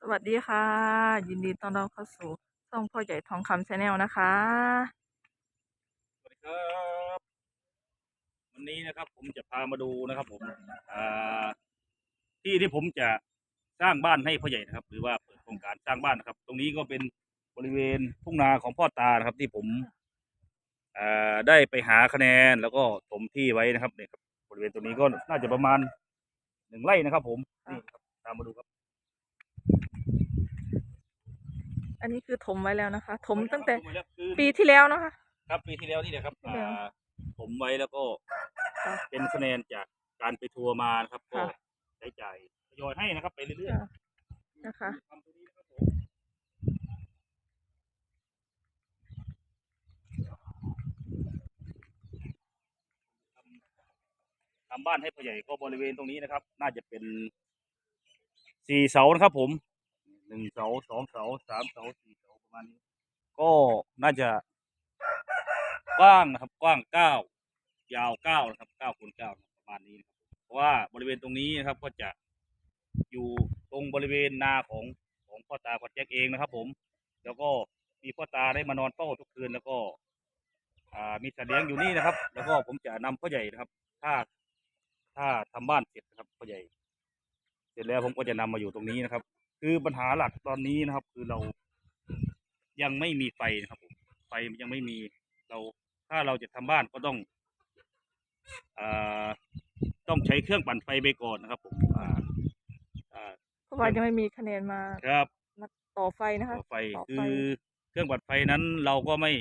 สวัสดีค่ะ ยินดีต้อนรับเข้าสู่ช่องพ่อใหญ่ทองคำชาแนลนะคะ สวัสดีครับวันนี้นะครับ ผมจะพามาดูนะครับ ผมอ่าที่ที่ผมจะสร้างบ้านให้พ่อใหญ่นะครับ หรือว่าเปิดโครงการสร้างบ้านนะครับ ตรงนี้ก็เป็นบริเวณทุ่งนาของพ่อตานะครับ ที่ผมอ่าได้ไปหาคะแนนแล้วก็ถมที่ไว้นะครับเนี่ยครับบริเวณตรงนี้ก็น่าจะประมาณหนึ่งไร่นะครับ ผมนี่ครับตามมาดูครับ อันนี้คือถมไว้แล้วนะคะ ถมตั้งแต่ไว้ล้วคือปีที่แล้วนะคะ ครับปีที่แล้วนี่แหละครับปีที่แล้วอ่าผมไว้แล้วก็ค่ะ เป็นคะแนนจากการไปทัวร์มานะครับก็ค่ะ ใช้จ่ายทยอยให้นะครับ ไปเรื่อยค่ะๆนะคะทำตรงนี้นะครับผมทำทำบ้านให้พ่อใหญ่ก็บริเวณตรงนี้นะครับ น่าจะเป็นสี่เสานะครับผม หนึ่งเสาสองเสาสามเสาสี่เสาประมาณนี้ ก็น่าจะกว้างนะครับกว้างเก้ายาวเก้านะครับเก้าคูณเก้าประมาณนี้นะครับเพราะว่าบริเวณตรงนี้นะครับก็จะอยู่ตรงบริเวณนาของของพ่อตาพ่อแจ็คเองนะครับ ผม แล้วก็มีพ่อตาได้มานอนเฝ้าทุกคืนแล้วก็ อ่ามีสัตว์เลี้ยงอยู่นี่นะครับ แล้วก็ผมจะนำพ่อใหญ่นะครับ ถ้าถ้าทำบ้านเสร็จนะครับพ่อใหญ่ เสร็จแล้วผมก็จะนำมาอยู่ตรงนี้นะครับ คือปัญหาหลักตอนนี้นะครับ คือเรายังไม่มีไฟนะครับผมไฟยังไม่มีเรา ถ้าเราจะทำบ้านก็ต้องอ่าต้องใช้เครื่องปั่นไฟไปก่อนนะครับผมอ่าอ่าเพราะว่ายังไม่มีคะแนนมาครับมาต่อไฟนะคะต่อไฟต่อไฟคือเครื่องปั่นไฟนั้นเราก็ไม่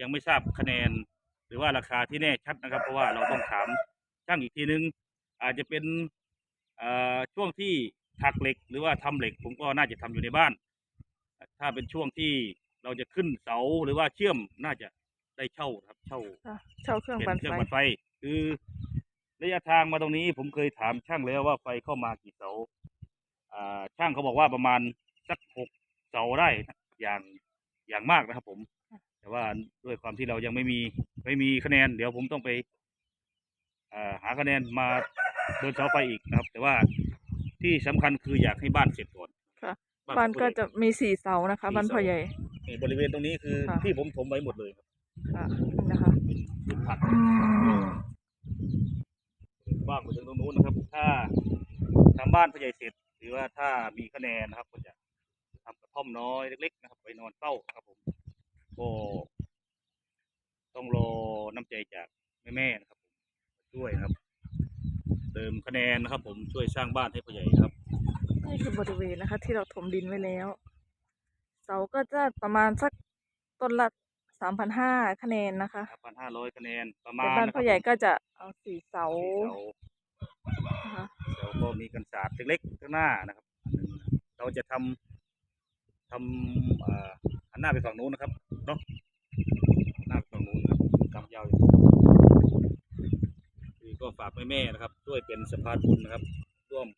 ยังไม่ทราบคะแนน หรือว่าราคาที่แน่ชัดนะครับ เพราะว่าเราต้องถามช่างอีกทีนึง อาจจะเป็นอ่าช่วงที่ ถักเหล็ก หรือว่าทำเหล็ก ผมก็น่าจะทำอยู่ในบ้าน ถ้าเป็นช่วงที่เราจะขึ้นเสาหรือว่าเชื่อมน่าจะได้เช่าครับ เช่าค่ะเช่าเครื่องเป็นปั่นเครื่ไฟองปั่นไฟ คือระยะทางมาตรงนี้ผมเคยถามช่างแล้วว่าไฟเข้ามากี่เสาอ่าช่างเขาบอกว่าประมาณสักหกเสาได้อย่างอย่างมากนะครับ ผม แต่ว่าด้วยความที่เรายังไม่มีไม่มีคะแนน เดี๋ยวผมต้องไปอ่าหาคะแนนมาเดินเสาไฟอีกนะครับ แต่ว่า ที่สำคัญคืออยากให้บ้านเสร็จก่อนค่ะของบ้านก็ผู้ใหญ่จะมีสี่เสานะคะสี่บ้านพ่อเสาใหญ่ นี่บริเวณตรงนี้คือค่ะ ที่ผมถมไว้หมดเลยครับค่ะนี่นะคะ เป็นเป็นผักบ้างไปถึงตรงนู้นนะครับ ถ้าทำบ้านผู้ใหญ่เสร็จ หรือว่าถ้ามีคะแนนนะครับก็จะทำกระท่อมน้อยเล็กๆนะครับไปนอนเฝ้าครับผมก็ต้องรอน้ำใจจากแม่ๆนะครับผมช่วยนะครับ เติมคะแนนนะครับ ผมช่วยสร้างบ้านให้ผู้ใหญ่ครับนี่คือบริเวณนะคะ ที่เราถมดินไว้แล้ว เสาก็จะประมาณสักต้นละสามพันห้าคะแนนนะคะพันห้าร้อยคะแนนประมาแต่ณบ้านนะคพ่รัอบใหญ่ก็จะเอาสี่เสาสี่เสานะคะเดี๋ยวก็มีกันศาสตร์เล็กๆข้างหน้านะครับอันหนึ่งเราจะทำทำอ่าหันหน้าไปฝั่งนู้นนะครับเนาะหันหน้าไปฝั่งนู้นนะครับกำยาวอยู่คือ ก็ฝากแม่ๆนะครับช่วยเป็นสะพานบุญนะครับ ร่วม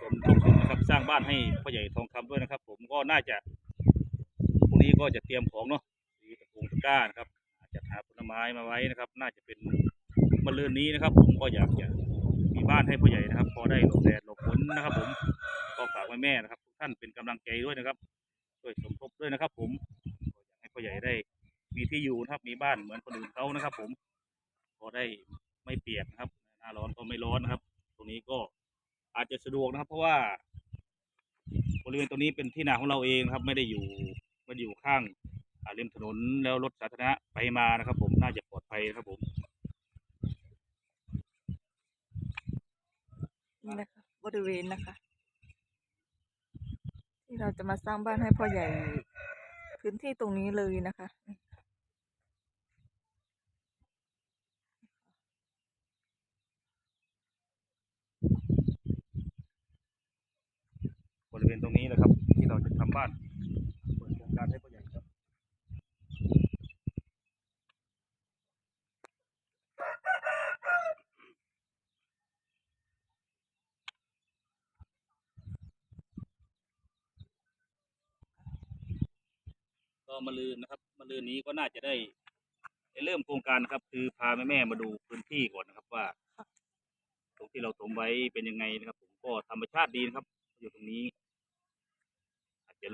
สมทบทุนนะครับ สร้างบ้านให้พ่อใหญ่ทองคำด้วยนะครับ ผมก็น่าจะพรุ่งนี้ก็จะเตรียมของเนาะมีตะปูตะกร้านะครับอาจจะหาผลไม้มาไว้นะครับ น่าจะเป็นมะเรือนนี้นะครับ ผมก็อยากจะมีบ้านให้พ่อใหญ่นะครับ พอได้หลบแดดหลบฝนนะครับ ผมก็ฝากแม่นะครับทุกท่านเป็นกำลังใจด้วยนะครับช่วยสมทบด้วยนะครับ ผมก็อยากให้พ่อใหญ่ได้มีที่อยู่นะครับมีบ้านเหมือนคนอื่นเขานะครับ ผมพอได้ ไม่เปียกนะครับ หน้าร้อนก็ไม่ร้อนนะครับ ตรงนี้ก็อาจจะสะดวกนะครับ เพราะว่า บริเวณตรงนี้เป็นที่นาของเราเองนะครับ ไม่ได้อยู่ไม่ได้อยู่ข้างาริมถนนแล้วรถสาธารณะไปมานะครับ ผมน่าจะปลอดภัยครับผมนี่นะคะบริเวณนะคะ ที่เราจะมาสร้างบ้านให้พ่อใหญ่พื้นที่ตรงนี้เลยนะคะ ริเวณตรงนี้นะครับ ที่เราจะทำบ้านเปิดโครงการให้ผู้ใหญ่ครับก็มาลืนนะครับมาลืนนี้ก็น่าจะได้ได้เริ่มโครงการนะครับ คือพาแม่แม่ๆมาดูพื้นที่ก่อนนะครับว่าค่ะตรงที่เราถมไว้เป็นยังไงนะครับ ผมก็ธรรมชาติดีนะครับ อยู่ตรงนี้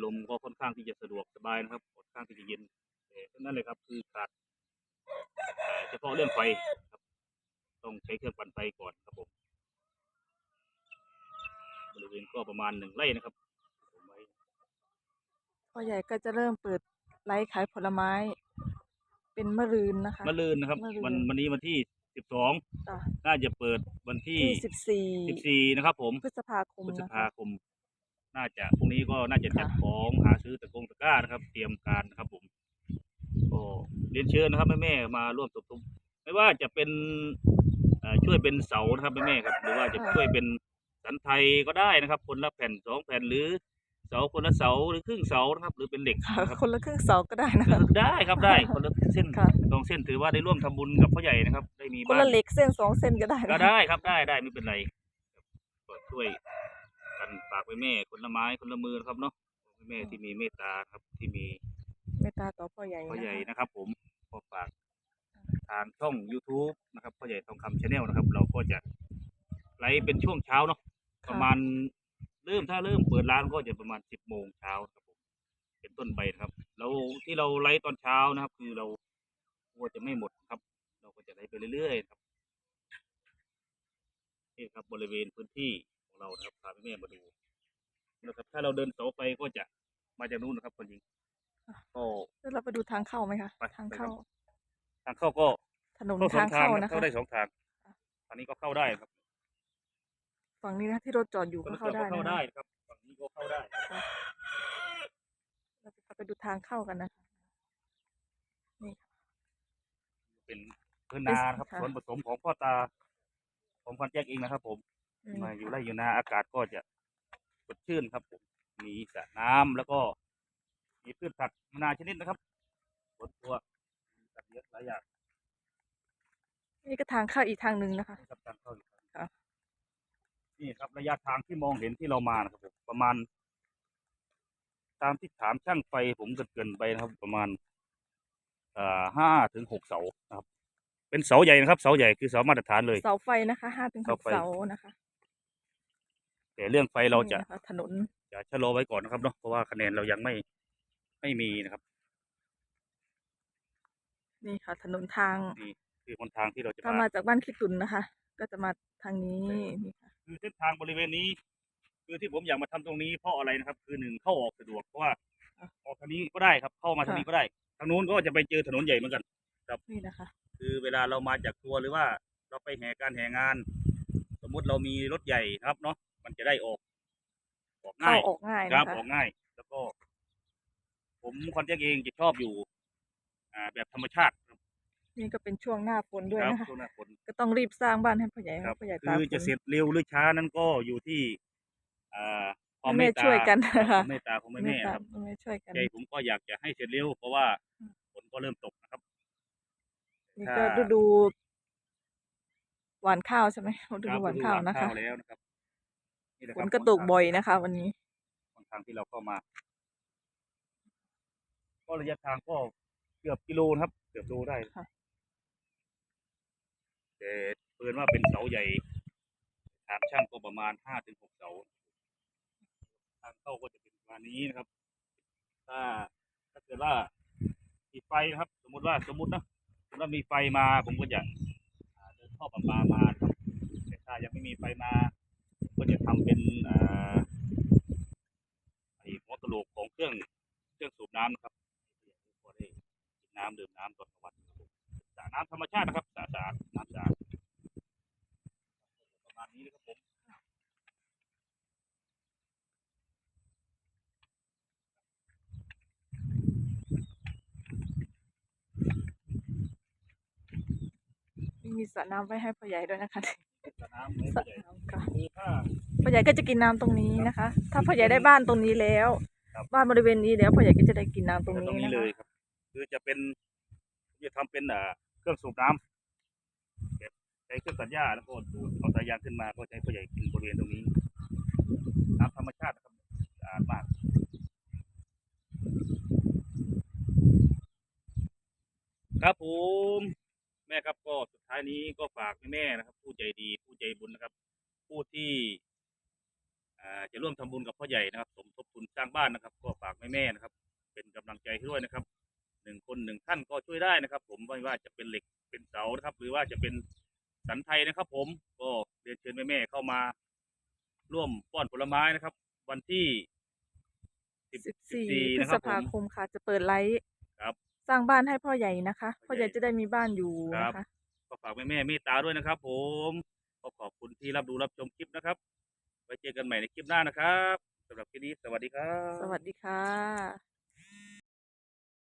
ลมก็ค่อนข้างที่จะสะดวกสบายนะครับค่อนข้างที่จะเย็นแต่เท่านั้นเลยครับคือขาดเอ่อเฉพาะเรื่องไฟครับ ต้องใช้เครื่องปั่นไฟก่อนครับผมบริเวณก็ประมาณหนึ่งไร่นะครับผมไว้พ่อใหญ่ก็จะเริ่มเปิดไลฟ์ขายผลไม้ เป็นมะรืนนะคะมะรืนนะครับมะรืนวันวันนี้วันที่สิบสองจ้ะน่าจะเปิดวันที่ที่สิบสี่สิบสี่นะครับ ผมพฤษภาคมพฤษนะภาคะคม น่าจะพรุ่งนี้ก็น่าจะจัดค่ะของหาซื้อตะกงตะกร้านะครับ เตรียมการนะครับผมก็เรียนเชิญนะครับแม่ๆมาร่วมสมทบไม่ว่าจะเป็นเอ่อช่วยเป็นเสานะครับแม่ๆครับ หรือว่าจะช่วยเป็นสันไทยก็ได้นะครับ คนละแผ่นสองแผ่นหรือเสาคนละเสาหรือครึ่งเสานะครับ หรือเป็นเหล็กค่ะนะครับคนละครึ่งเสาก็ได้นะคะได้ครับได้คนละเส้นค่ะสองเส้นถือว่าได้ร่วมทำบุญกับพ่อใหญ่นะครับ ได้มีคนบ้านละเหล็กเส้นสองเส้นก็ได้ก็นะได้ครับได้ได้ไม่เป็นไรครับก็ช่วย กันฝากไปแม่คนละไม้คนละมือนะครับเนาะแม่ที่มีเมตตาครับที่มีเมตตาต่อพ่อใหญ่พ่อใหญ่นะคะนะครับ ผมก็ฝากทางช่อง YouTube นะครับพ่อใหญ่ทองคำชาแนลนะครับ เราก็จะไลฟ์เป็นช่วงเช้าเนาะประมาณเริ่มถ้าเริ่มเปิดร้านก็จะประมาณสิบโมงเช้าครับผมเป็นต้นไปนะครับแล้วที่เราไลฟ์ตอนเช้านะครับ คือเรากลัวจะไม่หมดครับ เราก็จะไลฟ์ไปเรื่อยๆครับนี่ครับบริเวณพื้นที่ ของเรานะครับพาแม่ๆมาดูนะครับ ถ้าเราเดินเสาไฟก็จะมาจากนู้นนะครับคนยิงก็แล้วเราไปดูทางเข้าไหมคะไปทางไปเข้าครับทางเข้าก็ถนนเข้าสอทางงทางเข้านะนะคะเข้าได้สองทางอันนี้ก็เข้าได้ครับ ฝั่งนี้นะที่รถจอดอยู่คนก็ละเข้าได้ก็เข้านะได้คะครับฝั่งนี้ก็เข้าได้เราจะพาไปดูทางเข้ากันนะคะนี่ค่ะเป็นพื้นนาครับค่ะส่วนผสมของพ่อตาผมคอนแจ็คเองนะครับ ผมนี่ มาอยู่ไร่อยู่นาอากาศก็จะสดชื่นครับผมมีสระน้ำแล้วก็มีพืชผักนานาชนิดนะครับสวนตัวมีสัตว์เลี้ยงหลายอย่างนี่ก็ทางเข้าอีกทางหนึ่งนะคะนี่ครับทางเข้าอยู่ครับค่ะนี่ครับระยะทางที่มองเห็นที่เรามานะครับผมประมาณ ตามที่ถามช่างไฟผมเกินๆไปนะครับ ประมาณเอ่อห้าถึงหกเสานะครับ เป็นเสาใหญ่นะครับ เสาใหญ่คือเสามาตรฐานเลย เสาไฟนะคะห้าถึงหเสากไฟเสานะคะ แต่เรื่องไฟเราจะนี่นคถนนจะชะลอไว้ก่อนนะครับเนาะเพราะว่าคะแนนเรายังไม่ไม่มีนะครับ นี่ค่ะ ถนนทาง นี่คือหนทางที่เราจะถ้ามาจากบ้านขี้ตุนนะคะ ก็จะมาทางนี้นี่ค่ะคือเส้นทางบริเวณนี้ คือที่ผมอยากมาทำตรงนี้เพราะอะไรนะครับ คือหนึ่งเข้าออกสะดวกเพราะว่าออกทางนี้ก็ได้ครับ เข้ามาทางนี้ก็ได้ทางนู้นก็จะไปเจอถนนใหญ่เหมือนกัน นี่นะคะ คือเวลาเรามาจากตัวหรือว่าเราไปแห่การแห่งาน สมมุติเรามีรถใหญ่นะครับเนาะ มันจะได้ออกออกเข้าง่ายออกง่ายครันะบคะออกง่าย แล้วก็ ผมคอนแทคเองจะชอบอยู่ อ่า แบบธรรมชาติครับนี่ก็เป็นช่วงหน้าฝนด้วยครับนะคะช่วงหน้าฝน ก็ต้องรีบสร้างบ้านให้พ่อใหญ่ครับพ่อใหญ่คืตาอฝจะนเสร็จเร็วหรือช้านั้นก็อยู่ที่อ่าความเมแม่ตตาช่วยกันคนะวาคะมเมตตาของแม่แม่แม่ตาครับแม่ช่วยกันใจผมก็อยากจะให้เสร็จเร็วเพราะว่าฝนก็เริ่มตกนะครับ นี่ถ้าก็ฤดูหวานข้าวใช่ไหมฤดูครับหวานข้าวฤดูนะคะแล้วนะครับ นี่แหละฝครันบก็ตกบ่อยนะคะ วันนี้ หนทางที่เราเข้ามา ก็ระยะทางก็เกือบกิโลนะครับ เกือบโลได้ค่ะ แต่เปินว่าเป็นเสาใหญ่ถามช่างก็ประมาณห้าถึงหกเสา ทางเข้าก็จะเป็นประมาณนี้นะครับ ถ้าถ้าเกิดว่ามีไฟนะครับ สมมติว่าสมมตินะสมมติว่ามีไฟมาผมก็จะอ่าเดินท่อประปามาครับแต่ถ้ายังไม่มีไฟมาผมก็ จะทำเป็นอ่าไอ้หัวกะโหลกของเครื่องเครื่องสูบน้ำนะครับพอได้กินน้ำดื่มน้ำตอนกลางวันครับผมสระน้ำธรรมชาตินะครับสะอาดน้ำสะอาดประมาณนี้นะครับผมมีสระน้ำไว้ให้พ่อใหญ่ด้วยนะคะ สระน้ำไม่สระใหญ่น้ำค่ะคือถ้า พ่อใหญ่ก็จะกินน้ำตรงนี้นะคะ ถ้าพ่อใหญ่ได้บ้านตรงนี้แล้ว ครับ บ้านบริเวณนี้แล้วพ่อใหญ่ก็จะได้กินน้ำตรงตนี้รงนี้นะเลคะยครับ คือจะเป็นจะทำเป็นอ่าเครื่องสูบน้ำแบบใช้เครื่องตัดหญ้าแล้วก็ดูดเอาสายยางขึ้นมาก็ใช้ผู้ใหญ่กินบริเวณตรงนี้น้ำธรรมชาตินะครับสะอาดมากครับผม แม่ครับก็สุดท้ายนี้ก็ฝากแม่ๆนะครับผู้ ใจดีผู้ใจบุญนะครับ ผู้ที่อ่าจะร่วมทำบุญกับพ่อใหญ่นะครับ สมทบทุนสร้างบ้านนะครับ ก็ฝากแม่ๆนะครับ เป็นกำลังใจให้ด้วยนะครับหนึ่งคนหนึ่งท่านก็ช่วยได้นะครับ ผมไม่ว่าจะเป็นเหล็กเป็นเสานะครับ หรือว่าจะเป็นสันไทยนะครับ ผมก็เรียนเชิญแม่ๆเข้ามา ร่วมป้อนผลไม้นะครับ วันที่สิบ14 14พฤนะคษรับผภามคมค่ะ จะเปิดไลฟ์ครับสร้างบ้านให้พ่อใหญ่นะคะ พ่พ่ออใหใหญ่ญ่จะได้มีบ้านอยู่ครับนะคะก็ ฝากแม่แม่เมตตาด้วยนะครับ ผมก็ขอบคุณที่รับดูรับชมคลิปนะครับไว้เจอกันใหม่ในคลิปหน้านะครับสำหรับคลิปนี้สวัสดีครับ สวัสดีค่ะ